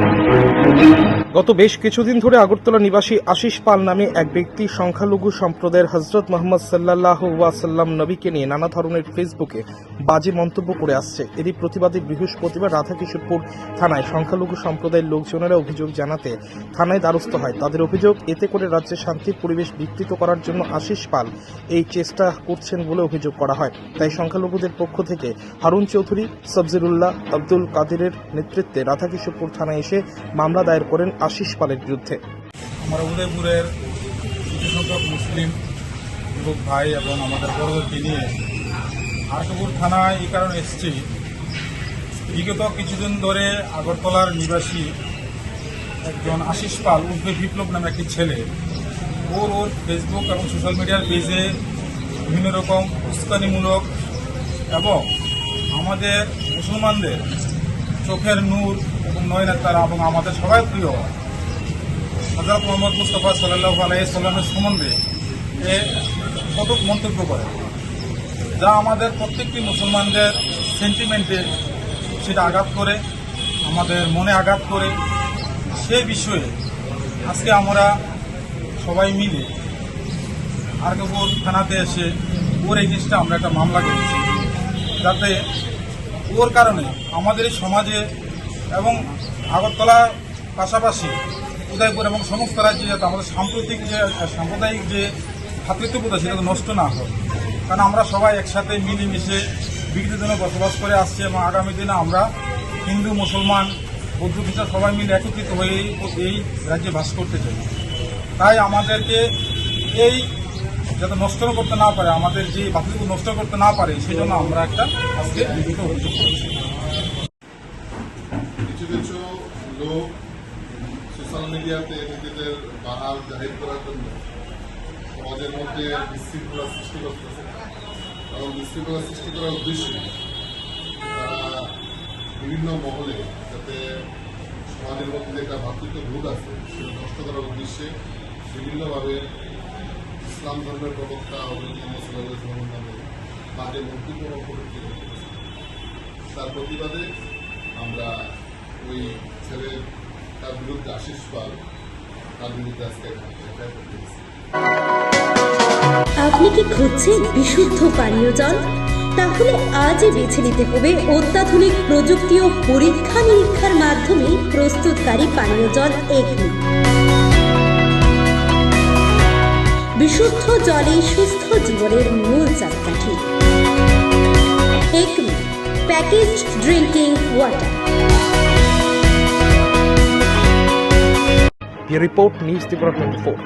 Thank you. গত বেশ কিছুদিন ধরে আগরতলা নিবাসী আশিস পাল নামে এক ব্যক্তি সংখ্যালঘু সম্প্রদায়ের হজরত মোহাম্মদ সাল্লাহ ওয়াসাল্লাম নবীকে নিয়ে নানা ধরনের ফেসবুকে বাজে মন্তব্য করে আসছে। এরই প্রতিবাদে বৃহস্পতিবার রাধাকিশোরপুর থানায় সংখ্যালঘু সম্প্রদায়ের লোকজনেরা অভিযোগ জানাতে থানায় দ্বারস্থ হয়। তাদের অভিযোগ, এতে করে রাজ্যে শান্তির পরিবেশ বিকৃত করার জন্য আশিস পাল এই চেষ্টা করছেন বলে অভিযোগ করা হয়। তাই সংখ্যালঘুদের পক্ষ থেকে হারুন চৌধুরী, সবজিরুল্লাহ, আব্দুল কাদিরের নেতৃত্বে রাধাকিশোরপুর থানায় এসে মামলা দায়ের করেন আশিস পালের বিরুদ্ধে। আমরা উদয়পুরের কিছু সংখ্যক মুসলিম যুবক ভাই এবং আমাদের বড়দেরকে নিয়ে আরকপুর থানায় এই কারণে এসেছি। বিগত কিছুদিন ধরে আগরতলার নিবাসী একজন আশিস পাল উর্ফে বিপ্লব নামে একটি ছেলে। ওর ওর ফেসবুক এবং সোশ্যাল মিডিয়ার পেজে বিভিন্ন রকম উস্কানিমূলক এবং আমাদের মুসলমানদের চোখের নূর এবং নয়নাতারা এবং আমাদের সবাই প্রিয়। হজরত মোহাম্মদ মুস্তফা সাল্লাহ আলাইসাল্লামের সম্বন্ধে এ কটুক মন্তব্য করে, যা আমাদের প্রত্যেকটি মুসলমানদের সেন্টিমেন্টে সেটা আঘাত করে, আমাদের মনে আঘাত করে। সে বিষয়ে আজকে আমরা সবাই মিলে আর্গপুর থানাতে এসে ওর এগেনস্টে আমরা একটা মামলা করেছি, যাতে ওর কারণে আমাদের এই সমাজে এবং আগরতলা পাশাপাশি উদয়পুর এবং সমস্ত রাজ্যে যাতে আমাদের সাম্প্রতিক যে সাম্প্রদায়িক যে ভ্রাতৃত্ববোধ সেটা নষ্ট না হয়। কারণ আমরা সবাই একসাথে মিলেমিশে বিগত দিনে বসবাস করে আসছি এবং আগামী দিনে আমরা হিন্দু, মুসলমান, বৌদ্ধ খ্রিস্টান সবাই মিলে একত্রিত হয়ে এই রাজ্যে বাস করতে চাই। তাই আমাদেরকে এই যাতে নষ্ট করতে না পারে, আমাদের যে বাতিল নষ্ট করতে না পারে, সেই জন্য আমরা একটা আজকে লিখিত অভিযোগ করেছি কিছু কিছু লোক সোশ্যাল মিডিয়াতে নিজেদের বাহাল জাহির করার জন্য সমাজের মধ্যে বিশৃঙ্খলা সৃষ্টি করতেছে। এবং বিশৃঙ্খলা সৃষ্টি করার উদ্দেশ্যে বিভিন্ন মহলে যাতে সমাজের মধ্যে একটা ভাতৃত্ব বোধ আছে, সেটা নষ্ট করার উদ্দেশ্যে বিভিন্নভাবে ইসলাম ধর্মের প্রবক্তা নামে। বাজে মন্তব্য এবং তার প্রতিবাদে আমরা ওই ছেলে তার বিরুদ্ধে আশিস পাল, তার বিরুদ্ধে আজকে আপনি কি খুঁজছেন বিশুদ্ধ পানীয় জল? তাহলে আজই বেছে নিতে হবে অত্যাধুনিক প্রযুক্তি ও পরীক্ষা নিরীক্ষার মাধ্যমে প্রস্তুতকারী পানীয় জল এগনি বিশুদ্ধ জলে সুস্থ জীবনের মূল চাপকাঠি package drinking water report report needs development four